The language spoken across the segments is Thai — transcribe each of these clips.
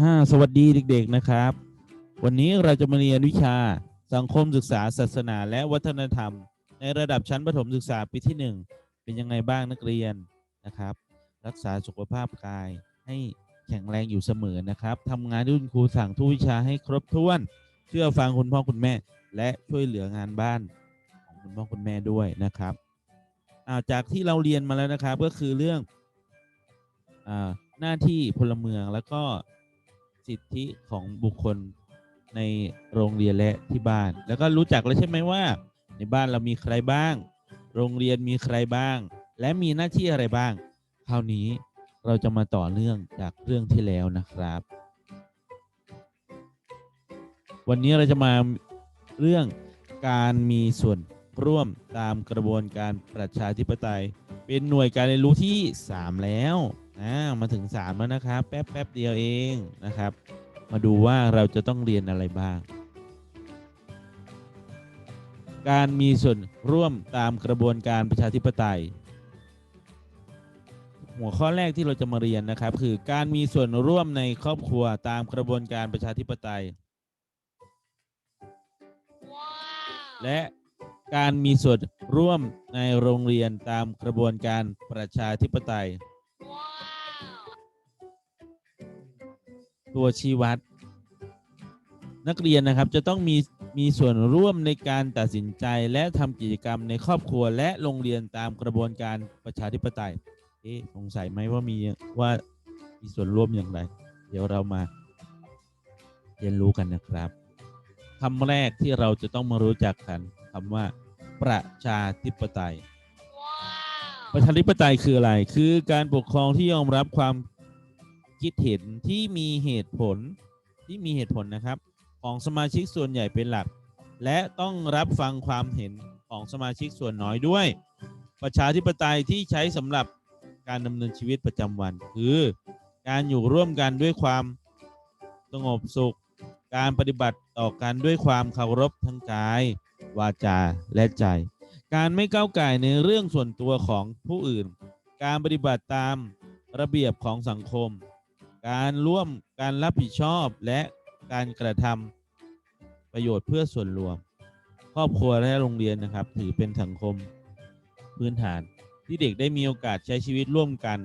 อ่าสวัสดีเด็กๆนะครับ วันนี้เราจะมาเรียนวิชาสังคมศึกษาศาสนา และวัฒนธรรม ในระดับชั้นประถมศึกษาปีที่หนึ่งเป็นยังไงบ้างนักเรียนนะครับ รักษาสุขภาพกายให้แข็งแรงอยู่เสมอนะครับทำงานที่คุณครูสั่งทุกวิชาให้ครบถ้วน เชื่อฟังคุณพ่อคุณแม่ และช่วยเหลืองานบ้านของคุณพ่อคุณแม่ด้วยนะครับอาจากที่เราเรียนมาแล้วนะครับก็คือเรื่องอหน้าที่พลเมืองแล้วก็ สิทธิของบุคคลในโรงเรียนและที่บ้าน แล้วก็รู้จักแล้วใช่ไหมว่า ในบ้านเรามีใครบ้าง โรงเรียนมีใครบ้าง และมีหน้าที่อะไรบ้าง คราวนี้เราจะมาต่อเนื่องจากเรื่องที่แล้วนะครับ วันนี้เราจะมาเรื่องการมีส่วนร่วมตามกระบวนการประชาธิปไตย เป็นหน่วยการเรียนรู้ที่ 3 แล้ว นะมาถึง 3 แล้วนะครับ แป๊บแป๊บเดียวเองนะครับ มาดูว่าเราจะต้องเรียนอะไรบ้าง การมีส่วนร่วมตามกระบวนการประชาธิปไตย หัวข้อแรกที่เราจะมาเรียนนะครับ คือการมีส่วนร่วมในครอบครัวตามกระบวนการประชาธิปไตย และการมีส่วนร่วมในโรงเรียนตามกระบวนการประชาธิปไตย ตัวชี้วัด นักเรียนนะครับจะต้องมีมีส่วนร่วมในการตัดสินใจและทำกิจกรรมในครอบครัวและโรงเรียนตามกระบวนการประชาธิปไตยเอ๊ะสงสัยไหมว่ามีว่ามีส่วนร่วมอย่างไร เดี๋ยวเรามาเรียนรู้กันนะครับคำแรกที่เราจะต้องมารู้จักกันคำว่า ประชาธิปไตย ประชาธิปไตยคืออะไร คือการปกครองที่ยอมรับความ คิดเห็นที่มีเหตุผลที่มีเหตุผลนะครับ ของสมาชิกส่วนใหญ่เป็นหลัก และต้องรับฟังความเห็นของสมาชิกส่วนน้อยด้วย ประชาธิปไตยที่ใช้สำหรับการดำเนินชีวิตประจำวัน คือ การอยู่ร่วมกันด้วยความสงบสุข การปฏิบัติต่อกันด้วยความเคารพทั้งกาย วาจาและใจ การไม่ก้าวไก่ในเรื่องส่วนตัวของผู้อื่น การปฏิบัติตามระเบียบของสังคม การร่วมการรับผิดชอบและการกระทำประโยชน์เพื่อส่วนรวม ครอบครัวและโรงเรียนนะครับ ถือเป็นสังคมพื้นฐาน ที่เด็กได้มีโอกาสใช้ชีวิตร่วมกัน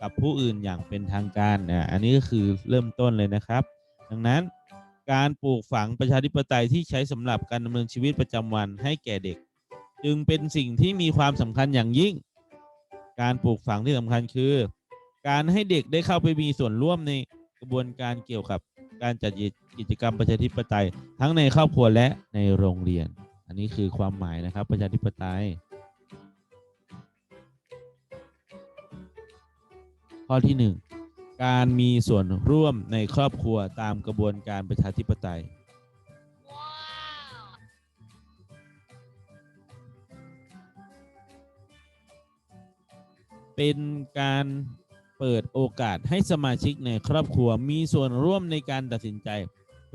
กับผู้อื่นอย่างเป็นทางการนะอันนี้ก็คือเริ่มต้นเลยนะครับ ดังนั้นการปลูกฝังประชาธิปไตยที่ใช้สำหรับการดำเนินชีวิตประจำวันให้แก่เด็ก จึงเป็นสิ่งที่มีความสำคัญอย่างยิ่ง การปลูกฝังที่สำคัญคือ การให้เด็กได้เข้าไปมีส่วนร่วมในกระบวนการเกี่ยวกับการจัดกิจกรรมประชาธิปไตย ทั้งในครอบครัวและในโรงเรียน อันนี้คือความหมายนะครับประชาธิปไตย ข้อที่หนึ่งการมีส่วนร่วมในครอบครัวตามกระบวนการประชาธิปไตย เป็นการ เปิดโอกาสให้สมาชิกในครอบครัวมีส่วนร่วมในการตัดสินใจ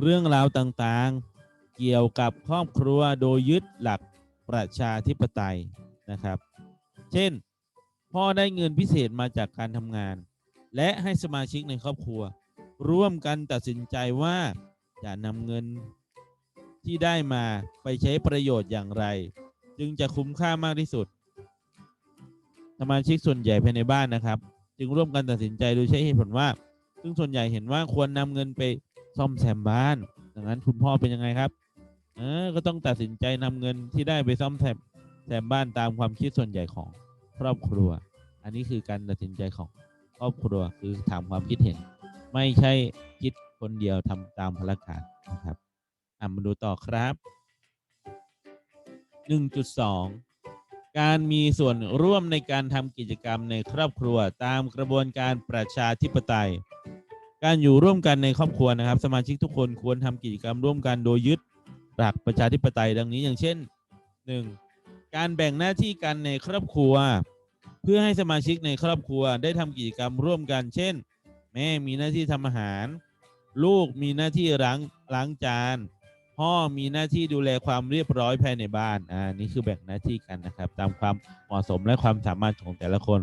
เรื่องราวต่างๆ เกี่ยวกับครอบครัวโดยยึดหลักประชาธิปไตยนะครับ เช่น พ่อได้เงินพิเศษมาจากการทำงาน และให้สมาชิกในครอบครัว ร่วมกันตัดสินใจว่าจะนำเงินที่ได้มาไปใช้ประโยชน์อย่างไร จึงจะคุ้มค่ามากที่สุด สมาชิกส่วนใหญ่ภายในบ้านนะครับ จึงร่วมกันตัดสินใจโดยใช้เหตุผลว่า ซึ่งส่วนใหญ่เห็นว่าควรนำเงินไปซ่อมแซมบ้าน ดังนั้นคุณพ่อเป็นยังไงครับ เออ ก็ต้องตัดสินใจนำเงินที่ได้ไปซ่อมแซมแซมบ้านตามความคิดส่วนใหญ่ของครอบครัว อันนี้คือการตัดสินใจของครอบครัวคือถามความคิดเห็น ไม่ใช่คิดคนเดียวทำตามพลการนะครับอะมาดูต่อครับ 1.2 การมีส่วนร่วมในการทำกิจกรรมในครอบครัว ตามกระบวนการประชาธิปไตย การอยู่ร่วมกันในครอบครัวนะครับ สมาชิกทุกคนควรทำกิจกรรมร่วมกันโดยยึดหลักประชาธิปไตยดังนี้อย่างเช่น 1. การแบ่งหน้าที่กันในครอบครัว เพื่อให้สมาชิกในครอบครัวได้ทำกิจกรรมร่วมกัน เช่น แม่มีหน้าที่ทำอาหาร ลูกมีหน้าที่ล้างล้างจาน พ่อมีหน้าที่ดูแลความเรียบร้อยภายในบ้าน อ่า นี่คือแบ่งหน้าที่กันนะครับ ตามความเหมาะสมและความสามารถของแต่ละคน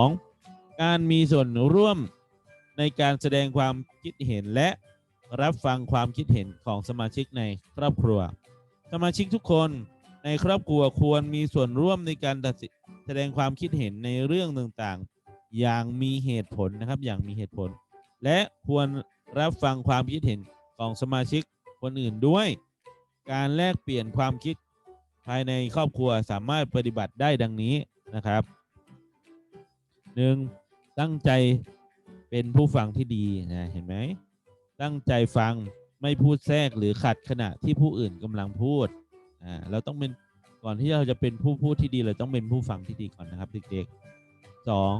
2. การมีส่วนร่วมในการแสดงความคิดเห็นและรับฟังความคิดเห็นของสมาชิกในครอบครัว สมาชิกทุกคนในครอบครัวควรมีส่วนร่วมในการตัดสินแสดงความคิดเห็นในเรื่องต่างๆ อย่างมีเหตุผลนะครับ อย่างมีเหตุผล และควรรับฟังความคิดเห็นของสมาชิก คนอื่นด้วย การแลกเปลี่ยนความคิดภายในครอบครัวสามารถปฏิบัติได้ดังนี้นะครับหนึ่งตั้งใจเป็นผู้ฟังที่ดีนะเห็นไหมตั้งใจฟังไม่พูดแทรกหรือขัดขณะที่ผู้อื่นกำลังพูดอ่าเราต้องเป็นก่อนที่เราจะเป็นผู้พูดที่ดีเราต้องเป็นผู้ฟังที่ดีก่อนนะครับเด็กๆสอง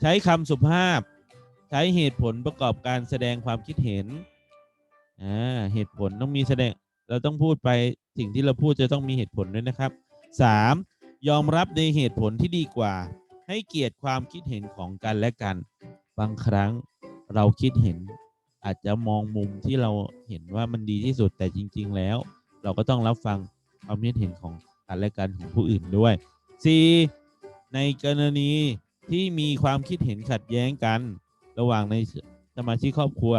ใช้คำสุภาพ ใช้เหตุผลประกอบการแสดงความคิดเห็น อ่าเหตุผลต้องมีแสดง เราต้องพูดไปสิ่งที่เราพูดจะต้องมีเหตุผลด้วยนะครับ 3. ยอมรับในเหตุผลที่ดีกว่า ให้เกียรติความคิดเห็นของกันและกัน บางครั้งเราคิดเห็น อาจจะมองมุมที่เราเห็นว่ามันดีที่สุดแต่จริง ๆ แล้ว เราก็ต้องรับฟังความคิดเห็นของกันและกันของผู้อื่นด้วย 4. ในกรณีที่มีความคิดเห็นขัดแย้งกัน ระหว่างในสมาชิกครอบครัว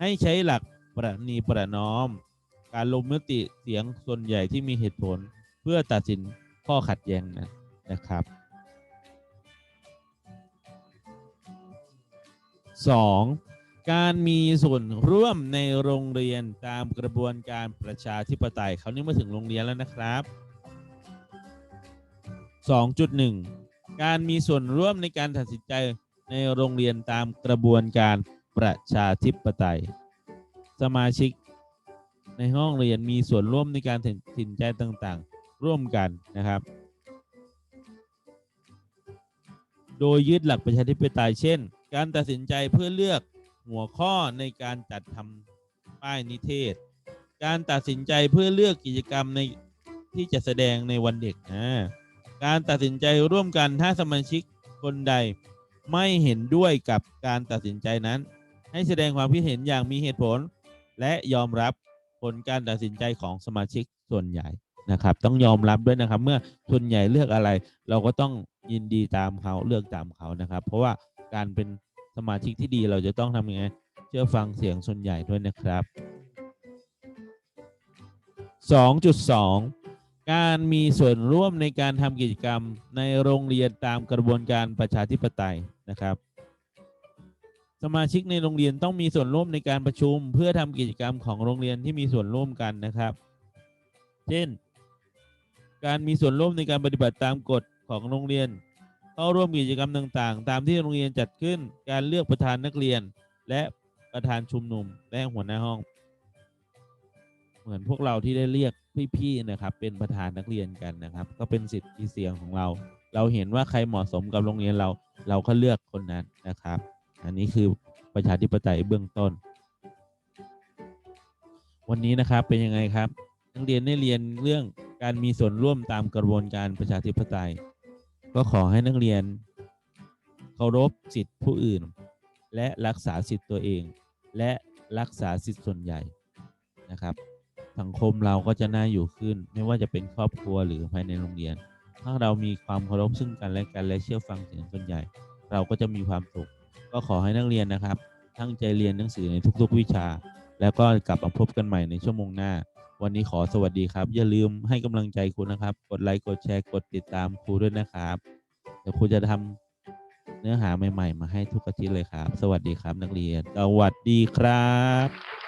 ให้ใช้หลัก ประนีประนอม การลงมติเสียงส่วนใหญ่ที่มีเหตุผลเพื่อตัดสินข้อขัดแย้งนะนะครับ 2. การมีส่วนร่วมในโรงเรียนตามกระบวนการประชาธิปไตยเขานี่มาถึงโรงเรียนแล้วนะครับ 2.1 การมีส่วนร่วมในการตัดสินใจในโรงเรียนตามกระบวนการประชาธิปไตย สมาชิกในห้องเรียนมีส่วนร่วมในการตัดสินใจต่างๆ ร่วมกันนะครับ โดยยึดหลักประชาธิปไตยเช่น การตัดสินใจเพื่อเลือกหัวข้อในการจัดทำป้ายนิเทศ การตัดสินใจเพื่อเลือกกิจกรรมในที่จะแสดงในวันเด็กนะการตัดสินใจร่วมกันถ้าสมาชิกคนใดไม่เห็นด้วยกับการตัดสินใจนั้น ให้แสดงความคิดเห็นอย่างมีเหตุผล และยอมรับผลการตัดสินใจของสมาชิกส่วนใหญ่นะครับ ต้องยอมรับด้วยนะครับ เมื่อส่วนใหญ่เลือกอะไร เราก็ต้องยินดีตามเขาเลือกตามเขานะครับ เพราะว่าการเป็นสมาชิกที่ดีเราจะต้องทำยังไงเชื่อฟังเสียงส่วนใหญ่ด้วยนะครับ 2.2 การมีส่วนร่วมในการทำกิจกรรมในโรงเรียนตามกระบวนการประชาธิปไตยนะครับ สมาชิกในโรงเรียนต้องมีส่วนร่วมในการประชุม เพื่อทำกิจกรรมของโรงเรียนที่มีส่วนร่วมกันนะครับ เช่น การมีส่วนร่วมในการปฏิบัติตามกฎของโรงเรียน เข้าร่วมกิจกรรมต่างๆ ตามที่โรงเรียนจัดขึ้น การเลือกประธานนักเรียน และประธานชุมนุมและหัวหน้าห้อง เหมือนพวกเราที่ได้เรียกพี่ๆนะครับ เป็นประธานนักเรียนกันนะครับ ก็เป็นสิทธิเสียงของเรา เราเห็นว่าใครเหมาะสมกับโรงเรียนเรา เราก็เลือกคนนั้นนะครับ อันนี้คือประชาธิปไตยเบื้องต้น วันนี้นะครับเป็นยังไงครับนักเรียนได้เรียนเรื่องการมีส่วนร่วมตามกระบวนการประชาธิปไตย ก็ขอให้นักเรียนเคารพสิทธิผู้อื่น และรักษาสิทธิตัวเอง และรักษาสิทธิส่วนใหญ่นะครับ สังคมเราก็จะน่าอยู่ขึ้น ไม่ว่าจะเป็นครอบครัวหรือภายในโรงเรียน ถ้าเรามีความเคารพซึ่งกันและกันและเชื่อฟังเสียงส่วนใหญ่ เราก็จะมีความสุข ก็ขอให้นักเรียนนะครับ ตั้งใจเรียนหนังสือในทุกๆ วิชา แล้วก็กลับมาพบกันใหม่ในชั่วโมงหน้า วันนี้ขอสวัสดีครับ อย่าลืมให้กำลังใจครูนะครับ กดไลค์กดแชร์กดติดตามครูด้วยนะครับเดี๋ยวครูจะทำเนื้อหาใหม่ ๆ มาให้ทุกอาทิตย์เลยครับ สวัสดีครับนักเรียนสวัสดีครับ